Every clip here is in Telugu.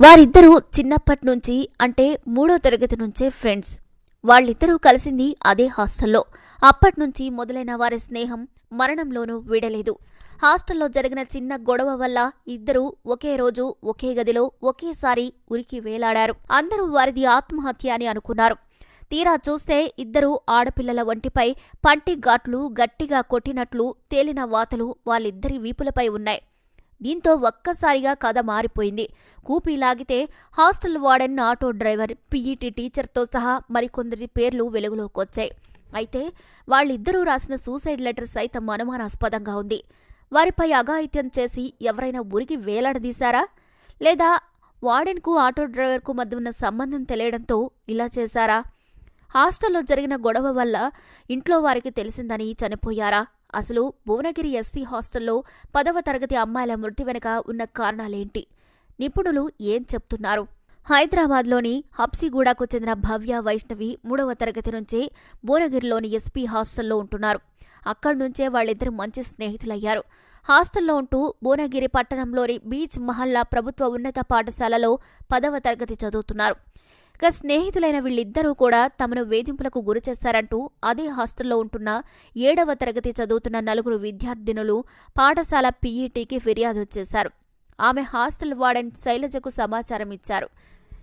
వారిద్దరూ చిన్నప్పటి నుంచి అంటే మూడో తరగతి నుంచే ఫ్రెండ్స్. వాళ్ళిద్దరూ కలిసింది అదే హాస్టల్లో. అప్పట్నుంచి మొదలైన వారి స్నేహం మరణంలోనూ వీడలేదు. హాస్టల్లో జరిగిన చిన్న గొడవ వల్ల ఇద్దరూ ఒకే రోజు ఒకే గదిలో ఒకేసారి ఉరికి వేలాడారు. అందరూ వారిది ఆత్మహత్య అని అనుకున్నారు. తీరా చూస్తే ఇద్దరూ ఆడపిల్లల వంటిపై పంటి ఘాట్లు గట్టిగా కొట్టినట్లు తేలిన వాతలు వాళ్ళిద్దరి వీపులపై ఉన్నాయి. దీంతో ఒక్కసారిగా కథ మారిపోయింది. కూపీ లాగితే hostel warden auto driver PET టీచర్తో సహా మరికొందరి పేర్లు వెలుగులోకి వచ్చాయి. అయితే వాళ్ళిద్దరూ రాసిన సూసైడ్ లెటర్ సైతం అనుమానాస్పదంగా ఉంది. వారిపై అఘాయిత్యం చేసి ఎవరైనా ఉరికి వేలాడదీశారా? లేదా వార్డెన్కు ఆటో డ్రైవర్కు మధ్య ఉన్న సంబంధం తెలియడంతో ఇలా చేశారా? హాస్టల్లో జరిగిన గొడవ వల్ల ఇంట్లో వారికి తెలిసిందని చనిపోయారా? అసలు భువనగిరి ఎస్సీ హాస్టల్లో పదవ తరగతి అమ్మాయిల మృతి వెనుక ఉన్న కారణాలేంటి? నిపుణులు ఏం చెప్తున్నారు? హైదరాబాద్లోని హబ్సిగూడకు చెందిన భవ్య వైష్ణవి మూడవ తరగతి నుంచే భువనగిరిలోని ఎస్పీ హాస్టల్లో ఉంటున్నారు. అక్కడి నుంచే వాళ్ళిద్దరు మంచి స్నేహితులయ్యారు. హాస్టల్లో ఉంటూ భువనగిరి పట్టణంలోని బీచ్ మహల్లా ప్రభుత్వ ఉన్నత పాఠశాలలో పదవ తరగతి చదువుతున్నారు. ఇక స్నేహితులైన వీళ్ళిద్దరూ కూడా తమను వేధింపులకు గురిచేశారంటూ అదే హాస్టల్లో ఉంటున్న ఏడవ తరగతి చదువుతున్న నలుగురు విద్యార్థినులు పాఠశాల పీఈటీకి ఫిర్యాదు చేశారు. ఆమె హాస్టల్ వార్డెన్ శైలజకు సమాచారం ఇచ్చారు.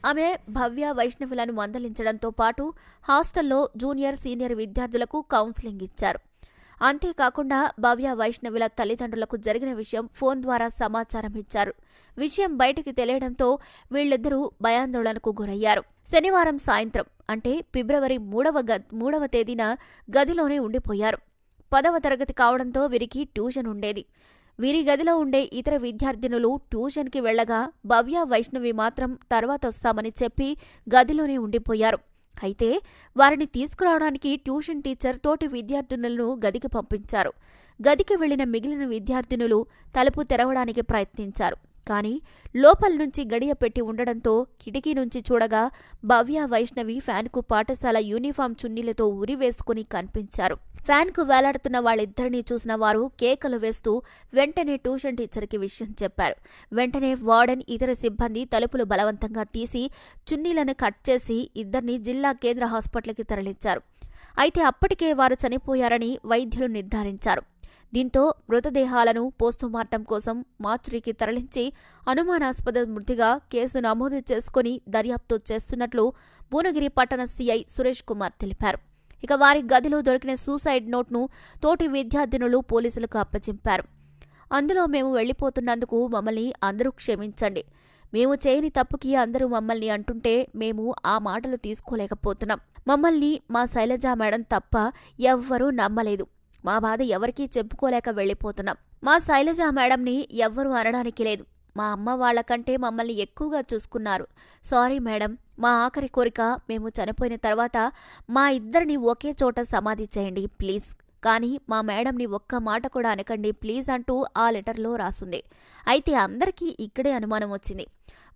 ఆమె భవ్య వైష్ణవులను మందలించడంతో పాటు హాస్టల్లో జూనియర్ సీనియర్ విద్యార్థులకు కౌన్సిలింగ్ ఇచ్చారు. అంతేకాకుండా భవ్య వైష్ణవుల తల్లిదండ్రులకు జరిగిన విషయం ఫోన్ ద్వారా సమాచారం ఇచ్చారు. విషయం బయటికి తెలియడంతో వీళ్ళిద్దరూ భయాందోళనకు గురయ్యారు. శనివారం సాయంత్రం అంటే ఫిబ్రవరి మూడవ గ మూడవ తేదీన గదిలోనే ఉండిపోయారు. పదవ తరగతి కావడంతో వీరికి ట్యూషన్ ఉండేది. వీరి గదిలో ఉండే ఇతర విద్యార్థినులు ట్యూషన్కి వెళ్ళగా భవ్య వైష్ణవి మాత్రం తర్వాత వస్తామని చెప్పి గదిలోనే ఉండిపోయారు. అయితే వారిని తీసుకురావడానికి ట్యూషన్ టీచర్ తోటి విద్యార్థినులను గదికి పంపించారు. గదికి వెళ్ళిన మిగిలిన విద్యార్థినులు తలుపు తెరవడానికి ప్రయత్నించారు. కానీ లోపల నుంచి గడియ పెట్టి ఉండడంతో కిటికీ నుంచి చూడగా భవ్య వైష్ణవి ఫ్యాన్కు పాఠశాల యూనిఫామ్ చున్నీలతో ఉరివేసుకుని కనిపించారు. ఫ్యాన్కు వేలాడుతున్న వాళ్ళిద్దరినీ చూసిన వారు కేకలు వేస్తూ వెంటనే ట్యూషన్ టీచర్కి విషయం చెప్పారు. వెంటనే వార్డెన్ ఇతర సిబ్బంది తలుపులు బలవంతంగా తీసి చున్నీలను కట్ చేసి ఇద్దరిని జిల్లా కేంద్ర హాస్పిటల్కి తరలించారు. అయితే అప్పటికే వారు చనిపోయారని వైద్యులు నిర్ధారించారు. దీంతో మృతదేహాలను పోస్టుమార్టం కోసం మార్చురీకి తరలించి అనుమానాస్పద మృతిగా కేసు నమోదు చేసుకుని దర్యాప్తు చేస్తున్నట్లు భువనగిరి పట్టణ సీఐ సురేష్ కుమార్ తెలిపారు. ఇక వారి గదిలో దొరికిన సూసైడ్ నోట్ను తోటి విద్యార్థినులు పోలీసులకు అప్పచెంపారు. అందులో మేము వెళ్ళిపోతున్నందుకు మమ్మల్ని అందరూ క్షమించండి. మేము చేయని తప్పుకి అందరూ మమ్మల్ని అంటుంటే మేము ఆ మాటలు తీసుకోలేకపోతున్నాం. మమ్మల్ని మా శైలజ మేడం తప్ప ఎవ్వరూ నమ్మలేదు. మా బాధ ఎవరికీ చెప్పుకోలేక వెళ్ళిపోతున్నాం. మా శైలజ మేడంని ఎవ్వరూ అనడానికి లేదు. మా అమ్మ వాళ్ళకంటే మమ్మల్ని ఎక్కువగా చూసుకున్నారు. సారీ మేడం మా ఆఖరి కోరిక మేము చనిపోయిన తర్వాత మా ఇద్దరిని ఒకే చోట సమాధి చేయండి ప్లీజ్. కానీ మా మేడంని ఒక్క మాట కూడా అనకండి ప్లీజ్ అంటూ ఆ లెటర్లో రాసుంది. అయితే అందరికీ ఇక్కడే అనుమానం వచ్చింది.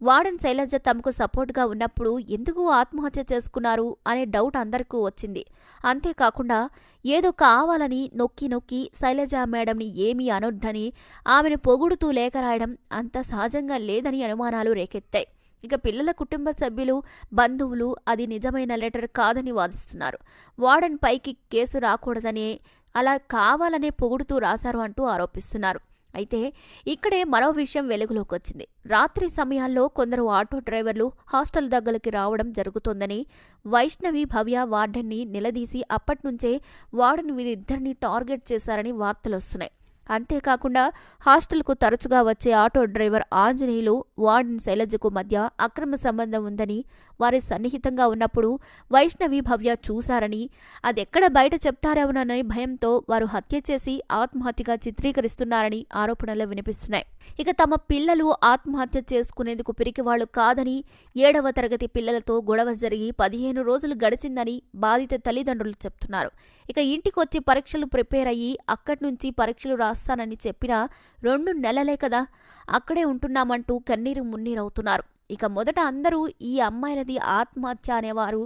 వార్డెన్ శైలజ తమకు సపోర్ట్గా ఉన్నప్పుడు ఎందుకు ఆత్మహత్య చేసుకున్నారు అనే డౌట్ అందరికీ వచ్చింది. అంతేకాకుండా ఏదో కావాలని నొక్కి నొక్కి శైలజ మేడంని ఏమీ అనొద్దని ఆమెను పొగుడుతూ లేఖ రాయడం అంత సహజంగా లేదని అనుమానాలు రేకెత్తాయి. ఇక పిల్లల కుటుంబ సభ్యులు బంధువులు అది నిజమైన లెటర్ కాదని వాదిస్తున్నారు. వార్డెన్ పైకి కేసు రాకూడదనే అలా కావాలనే పొగుడుతూ రాశారు అంటూ ఆరోపిస్తున్నారు. అయితే ఇక్కడే మరో విషయం వెలుగులోకి వచ్చింది రాత్రి సమయాల్లో కొందరు ఆటో డ్రైవర్లు హాస్టల్ దగ్గరికి రావడం జరుగుతోందని వైష్ణవి భవ్య వార్డెన్ని నిలదీసి అప్పట్నుంచే వార్డెన్ వీరిద్దరిని టార్గెట్ చేశారని వార్తలు వస్తున్నాయి అంతేకాకుండా హాస్టల్కు తరచుగా వచ్చే ఆటో డ్రైవర్ ఆంజనేయులు వార్డెన్ శైలజకు మధ్య అక్రమ సంబంధం ఉందని వారి సన్నిహితంగా ఉన్నప్పుడు వైష్ణవి భవ్య చూశారని అదెక్కడ బయట చెప్తారేమోననే భయంతో వారు హత్య చేసి ఆత్మహత్యగా చిత్రీకరిస్తున్నారని ఆరోపణలు వినిపిస్తున్నాయి. ఇక తమ పిల్లలు ఆత్మహత్య చేసుకునేందుకు పిరికివాళ్ళు కాదని ఏడవ తరగతి పిల్లలతో గొడవ జరిగి పదిహేను రోజులు గడిచిందని బాధిత తల్లిదండ్రులు చెప్తున్నారు. ఇక ఇంటికొచ్చి పరీక్షలు ప్రిపేర్ అయ్యి అక్కడి నుంచి పరీక్షలు రాసి రాస్తానని చెప్పినా రెండు నెలలే కదా అక్కడే ఉంటున్నామంటూ కన్నీరు మున్నీరవుతున్నారు. ఇక మొదట అందరూ ఈ అమ్మాయిలది ఆత్మహత్య అనేవారు.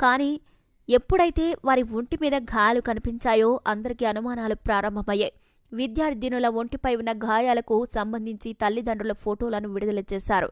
కానీ ఎప్పుడైతే వారి ఒంటి మీద గాయాలు కనిపించాయో అందరికీ అనుమానాలు ప్రారంభమయ్యాయి. విద్యార్థినుల ఒంటిపై ఉన్న గాయాలకు సంబంధించి తల్లిదండ్రుల ఫోటోలను విడుదల చేశారు.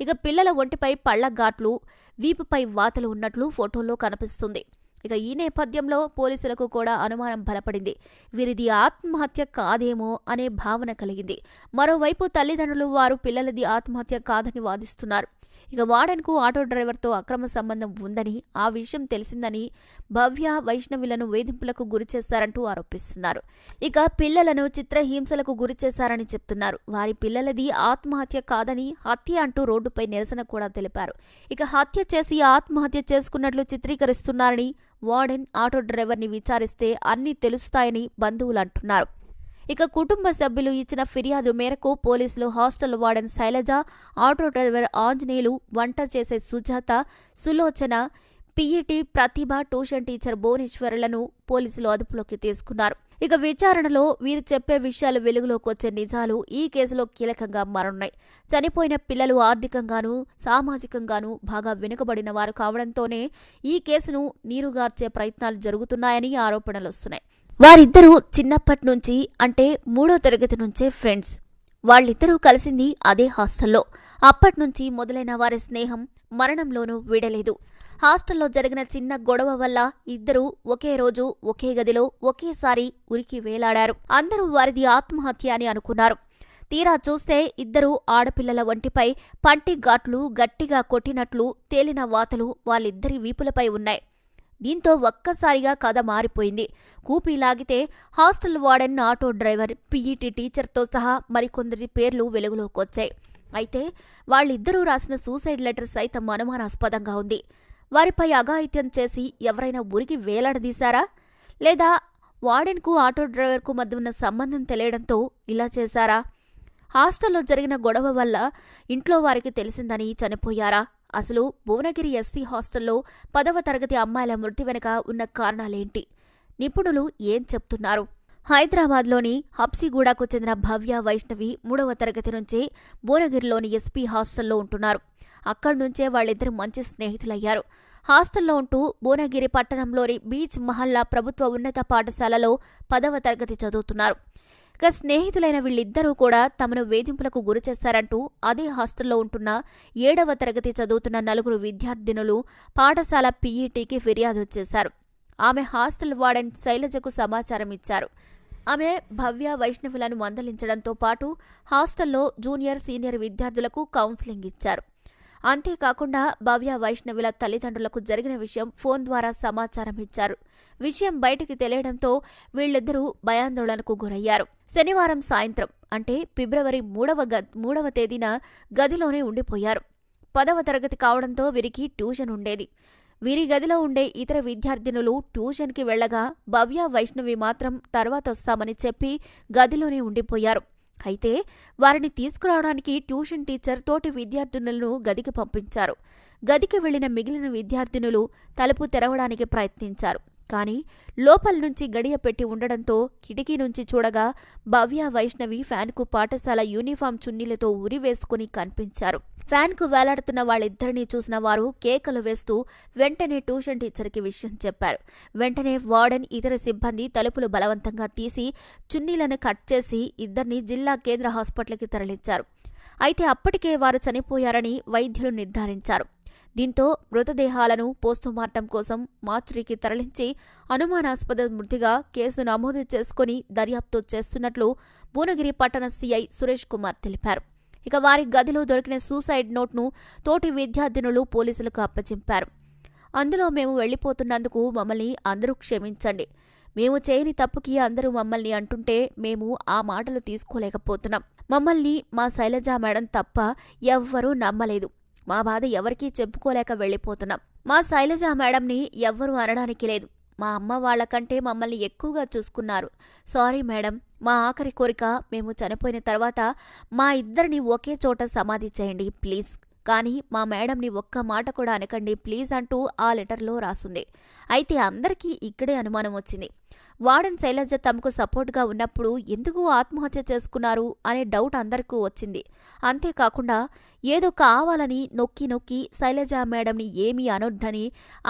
ఇక పిల్లల ఒంటిపై పళ్ళ ఘాట్లు వీపుపై వాతలు ఉన్నట్లు ఫోటోల్లో కనిపిస్తుంది. ఇక ఈ నేపథ్యంలో పోలీసులకు కూడా అనుమానం బలపడింది. వీరిది ఆత్మహత్య కాదేమో అనే భావన కలిగింది. మరోవైపు తల్లిదండ్రులు వారు పిల్లలది ఆత్మహత్య కాదని వాదిస్తున్నారు. ఇక వార్డెన్కు ఆటో డ్రైవర్తో అక్రమ సంబంధం ఉందని ఆ విషయం తెలిసిందని భవ్య వైష్ణవిలను వేధింపులకు గురిచేశారంటూ ఆరోపిస్తున్నారు. ఇక పిల్లలను చిత్రహింసలకు గురిచేశారని చెప్తున్నారు. వారి పిల్లలది ఆత్మహత్య కాదని హత్య అంటూ రోడ్డుపై నిరసన కూడా తెలిపారు. ఇక హత్య చేసి ఆత్మహత్య చేసుకున్నట్లు చిత్రీకరిస్తున్నారని వార్డెన్ ఆటో డ్రైవర్ని విచారిస్తే అన్నీ తెలుస్తాయని బంధువులు అంటున్నారు. ఇక కుటుంబ సభ్యులు ఇచ్చిన ఫిర్యాదు మేరకు పోలీసులు hostel warden Sailaja auto driver Anjaneyulu వంట చేసే Sujatha Sulochana PET Prathibha tuition teacher భువనేశ్వర్లను పోలీసులు అదుపులోకి తీసుకున్నారు. ఇక విచారణలో వీరు చెప్పే విషయాలు వెలుగులోకి వచ్చే నిజాలు ఈ కేసులో కీలకంగా మారున్నాయి. చనిపోయిన పిల్లలు ఆర్థికంగానూ సామాజికంగానూ బాగా వెనుకబడిన వారు కావడంతోనే ఈ కేసును నీరుగార్చే ప్రయత్నాలు జరుగుతున్నాయని ఆరోపణలు వస్తున్నాయి వారిద్దరూ చిన్నప్పటి నుంచి అంటే మూడో తరగతి నుంచే ఫ్రెండ్స్. వాళ్ళిద్దరూ కలిసింది అదే హాస్టల్లో. అప్పట్నుంచి మొదలైన వారి స్నేహం మరణంలోనూ వీడలేదు. హాస్టల్లో జరిగిన చిన్న గొడవ వల్ల ఇద్దరూ ఒకే రోజు ఒకే గదిలో ఒకేసారి ఉరికి వేలాడారు. అందరూ వారిది ఆత్మహత్య అని అనుకున్నారు. తీరా చూస్తే ఇద్దరూ ఆడపిల్లల వంటిపై పంటి ఘాట్లు గట్టిగా కొట్టినట్లు తేలిన వాతలు వాళ్ళిద్దరి వీపులపై ఉన్నాయి. దీంతో ఒక్కసారిగా కథ మారిపోయింది. కూపీ లాగితే hostel warden auto driver PET టీచర్తో సహా మరికొందరి పేర్లు వెలుగులోకి వచ్చాయి. అయితే వాళ్ళిద్దరూ రాసిన సూసైడ్ లెటర్ సైతం అనుమానాస్పదంగా ఉంది. వారిపై అఘాయిత్యం చేసి ఎవరైనా ఉరికి వేలాడదీశారా? లేదా వార్డెన్కు ఆటో డ్రైవర్కు మధ్య ఉన్న సంబంధం తెలియడంతో ఇలా చేశారా? హాస్టల్లో జరిగిన గొడవ వల్ల ఇంట్లో వారికి తెలిసిందని చనిపోయారా? అసలు భువనగిరి ఎస్సీ హాస్టల్లో పదవ తరగతి అమ్మాయిల మృతి వెనుక ఉన్న కారణాలేంటి? నిపుణులు ఏం చెప్తున్నారు? హైదరాబాద్లోని హబ్సిగూడకు చెందిన భవ్య వైష్ణవి మూడవ తరగతి నుంచే భువనగిరిలోని ఎస్పీ హాస్టల్లో ఉంటున్నారు. అక్కడి నుంచే వాళ్ళిద్దరు మంచి స్నేహితులయ్యారు. హాస్టల్లో ఉంటూ భువనగిరి పట్టణంలోని బీచ్ మహల్లా ప్రభుత్వ ఉన్నత పాఠశాలలో పదవ తరగతి చదువుతున్నారు. ఇక స్నేహితులైన వీళ్ళిద్దరూ కూడా తమను వేధింపులకు గురిచేశారంటూ అదే హాస్టల్లో ఉంటున్న ఏడవ తరగతి చదువుతున్న నలుగురు విద్యార్థినులు పాఠశాల పీఈటీకి ఫిర్యాదు చేశారు. ఆమె హాస్టల్ వార్డెన్ శైలజకు సమాచారం ఇచ్చారు. ఆమె భవ్య వైష్ణవులను మందలించడంతో పాటు హాస్టల్లో జూనియర్ సీనియర్ విద్యార్థులకు కౌన్సిలింగ్ ఇచ్చారు. అంతేకాకుండా భవ్య వైష్ణవుల తల్లిదండ్రులకు జరిగిన విషయం ఫోన్ ద్వారా సమాచారం ఇచ్చారు. విషయం బయటికి తెలియడంతో వీళ్ళిద్దరూ భయాందోళనకు గురయ్యారు. శనివారం సాయంత్రం అంటే ఫిబ్రవరి మూడవ గ మూడవ తేదీన గదిలోనే ఉండిపోయారు. పదవ తరగతి కావడంతో వీరికి ట్యూషన్ ఉండేది. వీరి గదిలో ఉండే ఇతర విద్యార్థినులు ట్యూషన్కి వెళ్ళగా భవ్య వైష్ణవి మాత్రం తర్వాత వస్తామని చెప్పి గదిలోనే ఉండిపోయారు. అయితే వారిని తీసుకురావడానికి ట్యూషన్ టీచర్ తోటి విద్యార్థినులను గదికి పంపించారు. గదికి వెళ్ళిన మిగిలిన విద్యార్థినులు తలుపు తెరవడానికి ప్రయత్నించారు. కానీ లోపల నుంచి గడియ పెట్టి ఉండడంతో కిటికీ నుంచి చూడగా భవ్య వైష్ణవి ఫ్యాన్కు పాఠశాల యూనిఫామ్ చున్నీలతో ఉరివేసుకుని కనిపించారు. ఫ్యాన్కు వేలాడుతున్న వాళ్ళిద్దరినీ చూసిన వారు కేకలు వేస్తూ వెంటనే ట్యూషన్ టీచర్కి విషయం చెప్పారు. వెంటనే వార్డెన్ ఇతర సిబ్బంది తలుపులు బలవంతంగా తీసి చున్నీలను కట్ చేసి ఇద్దరిని జిల్లా కేంద్ర హాస్పిటల్కి తరలించారు. అయితే అప్పటికే వారు చనిపోయారని వైద్యులు నిర్ధారించారు. దీంతో మృతదేహాలను పోస్టుమార్టం కోసం మార్చురీకి తరలించి అనుమానాస్పద మృతిగా కేసు నమోదు చేసుకుని దర్యాప్తు చేస్తున్నట్లు భువనగిరి పట్టణ సీఐ సురేష్ కుమార్ తెలిపారు. ఇక వారి గదిలో దొరికిన సూసైడ్ నోట్ను తోటి విద్యార్థినులు పోలీసులకు అప్పచెంపారు. అందులో మేము వెళ్ళిపోతున్నందుకు మమ్మల్ని అందరూ క్షమించండి. మేము చేయని తప్పుకి అందరూ మమ్మల్ని అంటుంటే మేము ఆ మాటలు తీసుకోలేకపోతున్నాం. మమ్మల్ని మా శైలజ మేడం తప్ప ఎవ్వరూ నమ్మలేదు. మా బాధ ఎవరికీ చెప్పుకోలేక వెళ్ళిపోతున్నాం. మా శైలజ మేడంని ఎవ్వరూ అనడానికి లేదు. మా అమ్మ వాళ్ళకంటే మమ్మల్ని ఎక్కువగా చూసుకున్నారు. సారీ మేడం మా ఆఖరి కోరిక మేము చనిపోయిన తర్వాత మా ఇద్దరిని ఒకే చోట సమాధి చేయండి ప్లీజ్. కానీ మా మేడంని ఒక్క మాట కూడా అనకండి ప్లీజ్ అంటూ ఆ లెటర్లో రాసింది. అయితే అందరికీ ఇక్కడే అనుమానం వచ్చింది. వార్డెన్ శైలజ తమకు సపోర్ట్గా ఉన్నప్పుడు ఎందుకు ఆత్మహత్య చేసుకున్నారు అనే డౌట్ అందరికీ వచ్చింది. అంతేకాకుండా ఏదో కావాలని నొక్కి నొక్కి శైలజ మేడంని ఏమీ అనొద్దని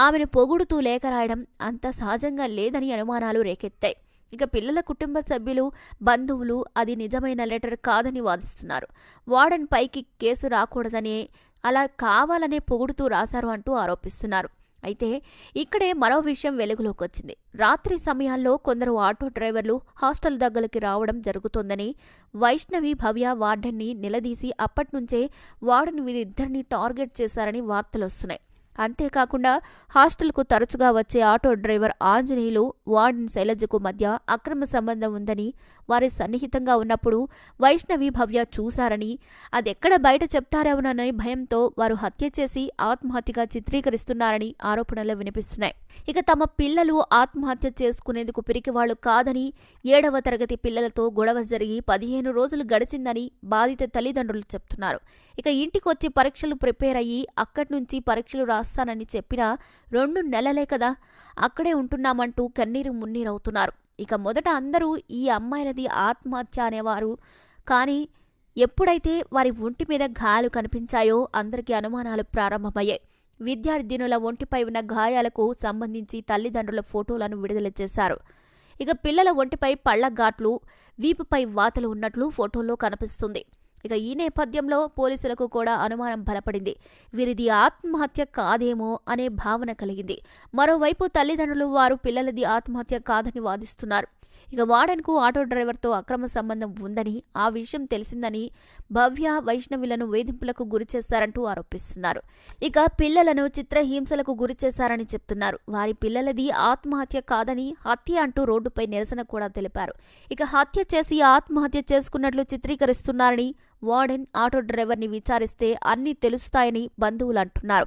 ఆమెను పొగుడుతూ లేఖ రాయడం అంత సహజంగా లేదని అనుమానాలు రేకెత్తాయి. ఇక పిల్లల కుటుంబ సభ్యులు బంధువులు అది నిజమైన లెటర్ కాదని వాదిస్తున్నారు. వార్డెన్ పైకి కేసు రాకూడదని అలా కావాలనే పొగుడుతూ రాశారు అంటూ ఆరోపిస్తున్నారు. అయితే ఇక్కడే మరో విషయం వెలుగులోకి వచ్చింది రాత్రి సమయాల్లో కొందరు ఆటో డ్రైవర్లు హాస్టల్ దగ్గరికి రావడం జరుగుతోందని వైష్ణవి భవ్య వార్డెన్ని నిలదీసి అప్పట్నుంచే వార్డెన్ వీరిద్దరిని టార్గెట్ చేశారని వార్తలు వస్తున్నాయి అంతేకాకుండా హాస్టల్కు తరచుగా వచ్చే ఆటో డ్రైవర్ ఆంజనేయులు వార్డెన్ శైలజకు మధ్య అక్రమ సంబంధం ఉందని వారి సన్నిహితంగా ఉన్నప్పుడు వైష్ణవి భవ్య చూశారని అదెక్కడ బయట చెప్తారేమోననే భయంతో వారు హత్య చేసి ఆత్మహత్యగా చిత్రీకరిస్తున్నారని ఆరోపణలు వినిపిస్తున్నాయి. ఇక తమ పిల్లలు ఆత్మహత్య చేసుకునేందుకు పిరికివాళ్ళు కాదని ఏడవ తరగతి పిల్లలతో గొడవ జరిగి పదిహేను రోజులు గడిచిందని బాధిత తల్లిదండ్రులు చెప్తున్నారు. ఇక ఇంటికొచ్చి పరీక్షలు ప్రిపేర్ అయ్యి అక్కడి నుంచి పరీక్షలు రాసి రాస్తానని చెప్పినా రెండు నెలలే కదా అక్కడే ఉంటున్నామంటూ కన్నీరు మున్నీరవుతున్నారు. ఇక మొదట అందరూ ఈ అమ్మాయిలది ఆత్మహత్య అనేవారు. కానీ ఎప్పుడైతే వారి ఒంటి మీద గాయాలు కనిపించాయో అందరికీ అనుమానాలు ప్రారంభమయ్యాయి. విద్యార్థినుల ఒంటిపై ఉన్న గాయాలకు సంబంధించి తల్లిదండ్రుల ఫోటోలను విడుదల చేశారు. ఇక పిల్లల ఒంటిపై పళ్ళగాట్లు వీపుపై వాతలు ఉన్నట్లు ఫోటోల్లో కనిపిస్తుంది. ఇక ఈ నేపథ్యంలో పోలీసులకు కూడా అనుమానం బలపడింది. వీరిది ఆత్మహత్య కాదేమో అనే భావన కలిగింది. మరోవైపు తల్లిదండ్రులు వారు పిల్లలది ఆత్మహత్య కాదని వాదిస్తున్నారు. ఇక వార్డెన్కు ఆటో డ్రైవర్తో అక్రమ సంబంధం ఉందని ఆ విషయం తెలిసిందని భవ్య వైష్ణవులను వేధింపులకు గురిచేశారంటూ ఆరోపిస్తున్నారు. ఇక పిల్లలను చిత్రహింసలకు గురిచేశారని చెప్తున్నారు. వారి పిల్లలది ఆత్మహత్య కాదని హత్య అంటూ రోడ్డుపై నిరసన కూడా తెలిపారు. ఇక హత్య చేసి ఆత్మహత్య చేసుకున్నట్లు చిత్రీకరిస్తున్నారని వార్డెన్ ఆటో డ్రైవర్ని విచారిస్తే అన్నీ తెలుస్తాయని బంధువులు అంటున్నారు.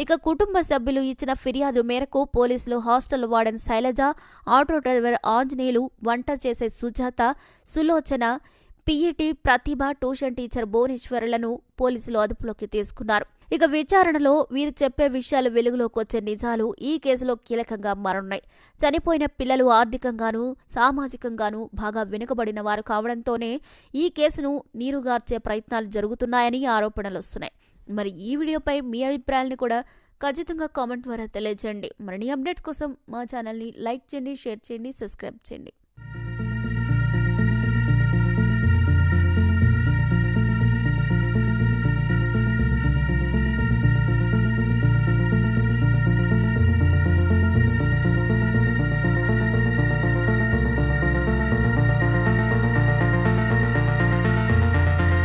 ఇక కుటుంబ సభ్యులు ఇచ్చిన ఫిర్యాదు మేరకు పోలీసులు hostel warden Sailaja auto driver Anjaneyulu వంట చేసే Sujatha Sulochana PET Prathibha tuition teacher భువనేశ్వరులను పోలీసులు అదుపులోకి తీసుకున్నారు. ఇక విచారణలో వీరు చెప్పే విషయాలు వెలుగులోకి వచ్చే నిజాలు ఈ కేసులో కీలకంగా మారున్నాయి. చనిపోయిన పిల్లలు ఆర్థికంగానూ సామాజికంగానూ బాగా వెనుకబడిన వారు కావడంతోనే ఈ కేసును నీరుగార్చే ప్రయత్నాలు జరుగుతున్నాయని ఆరోపణలు వస్తున్నాయి. మరి ఈ వీడియోపై మీ అభిప్రాయాలను కూడా ఖచ్చితంగా కామెంట్ ద్వారా తెలియజేయండి. మరిన్ని అప్డేట్స్ కోసం మా ఛానల్ని లైక్ చేయండి షేర్ చేయండి సబ్స్క్రైబ్ చేయండి.